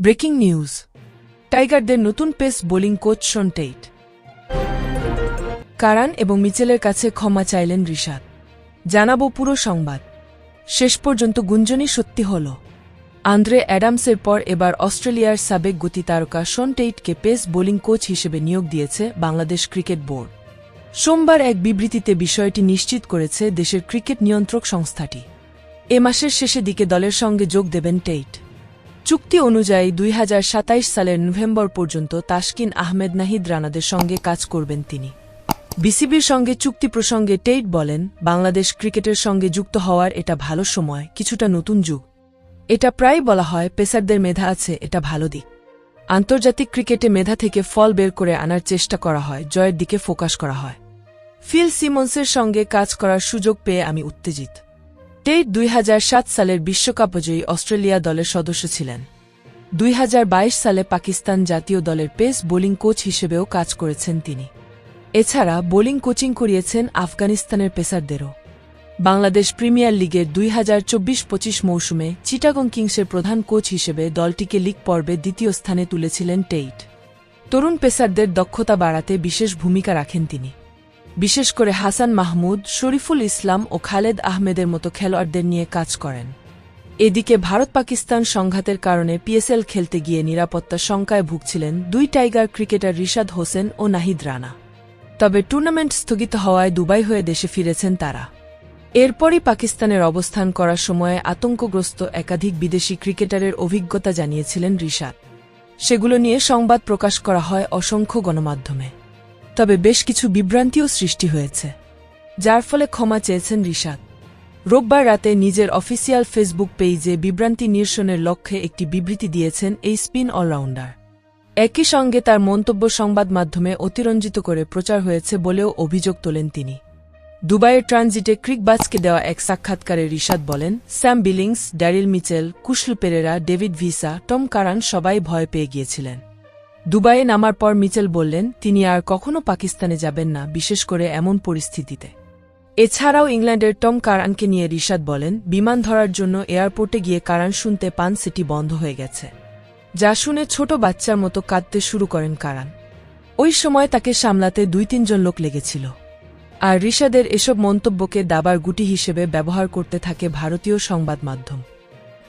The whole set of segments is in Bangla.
Breaking news. টাইগারদের নতুন pace bowling coach Shaun Tait. Curran এবং মিচেলের কাছে ক্ষমা চাইলেন রিশাদ। জানাব পুরো সংবাদ। শেষ পর্যন্ত গুঞ্জনই সত্যি হল। আন্দ্রে অ্যাডামসের পর এবার অস্ট্রেলিয়ার সাবেক গতি তারকা শন টেইটকে পেস বোলিং কোচ হিসেবে নিয়োগ দিয়েছে বাংলাদেশ ক্রিকেট বোর্ড। সোমবার এক বিবৃতিতে বিষয়টি নিশ্চিত করেছে দেশের ক্রিকেট নিয়ন্ত্রক সংস্থাটি। এ মাসের শেষে দিকে দলের সঙ্গে যোগ দেবেন টেইট। চুক্তি অনুযায়ী দুই সালের নভেম্বর পর্যন্ত তাসকিন আহমেদ নাহিদ রানাদের সঙ্গে কাজ করবেন তিনি। বিসিবির সঙ্গে চুক্তি প্রসঙ্গে টেইট বলেন, বাংলাদেশ ক্রিকেটের সঙ্গে যুক্ত হওয়ার এটা ভালো সময়, কিছুটা নতুন যুগ। এটা প্রায় বলা হয়, পেসারদের মেধা আছে, এটা ভালো দিক। আন্তর্জাতিক ক্রিকেটে মেধা থেকে ফল বের করে আনার চেষ্টা করা হয়, জয়ের দিকে ফোকাস করা হয়। ফিল সিমন্সের সঙ্গে কাজ করার সুযোগ পেয়ে আমি উত্তেজিত। টেইট দুই হাজার সাত সালের বিশ্বকাপ বিজয়ী অস্ট্রেলিয়া দলের সদস্য ছিলেন। দুই হাজার বাইশ সালে পাকিস্তান জাতীয় দলের পেস বোলিং কোচ হিসেবেও কাজ করেছেন তিনি। এছাড়া বোলিং কোচিং করিয়েছেন আফগানিস্তানের পেসারদেরও। বাংলাদেশ প্রিমিয়ার লিগের দুই হাজার চব্বিশ পঁচিশ মৌসুমে চিটাগং কিংসের প্রধান কোচ হিসেবে দলটিকে লিগ পর্বে দ্বিতীয় স্থানে তুলেছিলেন টেইট। তরুণ পেসারদের দক্ষতা বাড়াতে বিশেষ ভূমিকা রাখেন তিনি। বিশেষ করে হাসান মাহমুদ, শরীফুল ইসলাম ও খালেদ আহমেদের মতো খেলোয়াড়দের নিয়ে কাজ করেন। এদিকে ভারত পাকিস্তান সংঘাতের কারণে পিএসএল খেলতে গিয়ে নিরাপত্তা শঙ্কায় ভুগছিলেন দুই টাইগার ক্রিকেটার রিশাদ হোসেন ও নাহিদ রানা। তবে টুর্নামেন্ট স্থগিত হওয়ায় দুবাই হয়ে দেশে ফিরেছেন তারা। এরপরই পাকিস্তানের অবস্থান করার সময়ে আতঙ্কগ্রস্ত একাধিক বিদেশি ক্রিকেটারের অভিজ্ঞতা জানিয়েছিলেন রিশাদ। সেগুলো নিয়ে সংবাদ প্রকাশ করা হয় অসংখ্য গণমাধ্যমে। তবে বেশ কিছু বিভ্রান্তিও সৃষ্টি হয়েছে, যার ফলে ক্ষমা চেয়েছেন রিশাদ। রোববার রাতে নিজের অফিসিয়াল ফেসবুক পেইজে বিভ্রান্তি নিরসনের লক্ষ্যে একটি বিবৃতি দিয়েছেন এই স্পিন অলরাউন্ডার। একই সঙ্গে তার মন্তব্য সংবাদ মাধ্যমে অতিরঞ্জিত করে প্রচার হয়েছে বলেও অভিযোগ তোলেন তিনি। দুবাইয়ের ট্রানজিটে ক্রিকবাজকে দেওয়া এক সাক্ষাৎকারে রিশাদ বলেন, Sam Billings, Daryl Mitchell, Kusal Perera, David Wiese, Tom Curran সবাই ভয় পেয়ে গিয়েছিলেন। দুবাইয়ে নামার পর মিচেল বললেন, তিনি আর কখনো পাকিস্তানে যাবেন না, বিশেষ করে এমন পরিস্থিতিতে। এছাড়াও ইংল্যান্ডের টম কারানকে নিয়ে রিশাদ বলেন, বিমান ধরার জন্য এয়ারপোর্টে গিয়ে কারান শুনতে পান, সিটি বন্ধ হয়ে গেছে। যা শুনে ছোট বাচ্চার মতো কাঁদতে শুরু করেন কারান। ওই সময় তাকে সামলাতে দুই তিনজন লোক লেগেছিল। আর রিশাদের এসব মন্তব্যকে দাবার গুটি হিসেবে ব্যবহার করতে থাকে ভারতীয় সংবাদ মাধ্যম।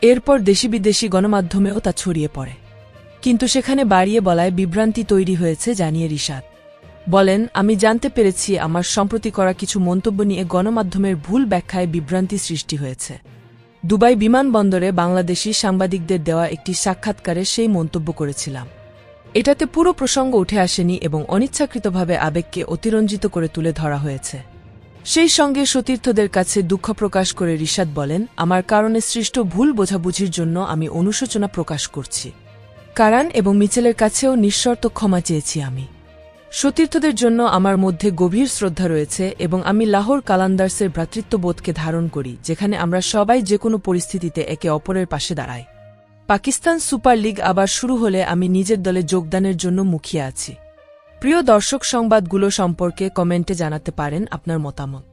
এরপর দেশি বিদেশি গণমাধ্যমেও তা ছড়িয়ে পড়ে। কিন্তু সেখানে বাড়িয়ে বলায় বিভ্রান্তি তৈরি হয়েছে, জানিয়ে রিশাদ। বলেন, আমি জানতে পেরেছি আমার সম্প্রতি করা কিছু মন্তব্য নিয়ে গণমাধ্যমের ভুল ব্যাখ্যায় বিভ্রান্তি সৃষ্টি হয়েছে। দুবাই বিমানবন্দরে বাংলাদেশি সাংবাদিকদের দেওয়া একটি সাক্ষাৎকারে সেই মন্তব্য করেছিলাম। এটাতে পুরো প্রসঙ্গ উঠে আসেনি এবং অনিচ্ছাকৃতভাবে আবেগকে অতিরঞ্জিত করে তুলে ধরা হয়েছে। সেই সঙ্গে সতীর্থদের কাছে দুঃখ প্রকাশ করে রিশাদ বলেন, আমার কারণে সৃষ্ট ভুল বোঝাবুঝির জন্য আমি অনুশোচনা প্রকাশ করছি। কারান এবং মিচেলের কাছেও নিঃশর্ত ক্ষমা চেয়েছি আমি। সতীর্থদের জন্য আমার মধ্যে গভীর শ্রদ্ধা রয়েছে এবং আমি লাহোর কালান্দার্সের ভ্রাতৃত্ববোধকে ধারণ করি, যেখানে আমরা সবাই যে কোনো পরিস্থিতিতে একে অপরের পাশে দাঁড়াই। পাকিস্তান সুপার লিগ আবার শুরু হলে আমি নিজের দলে যোগদানের জন্য মুখিয়ে আছি। প্রিয় দর্শক সংবাদগুলো সম্পর্কে কমেন্টে জানাতে পারেন আপনার মতামত।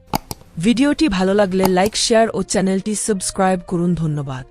ভিডিওটি ভালো লাগলে লাইক, শেয়ার ও চ্যানেলটি সাবস্ক্রাইব করুন, ধন্যবাদ।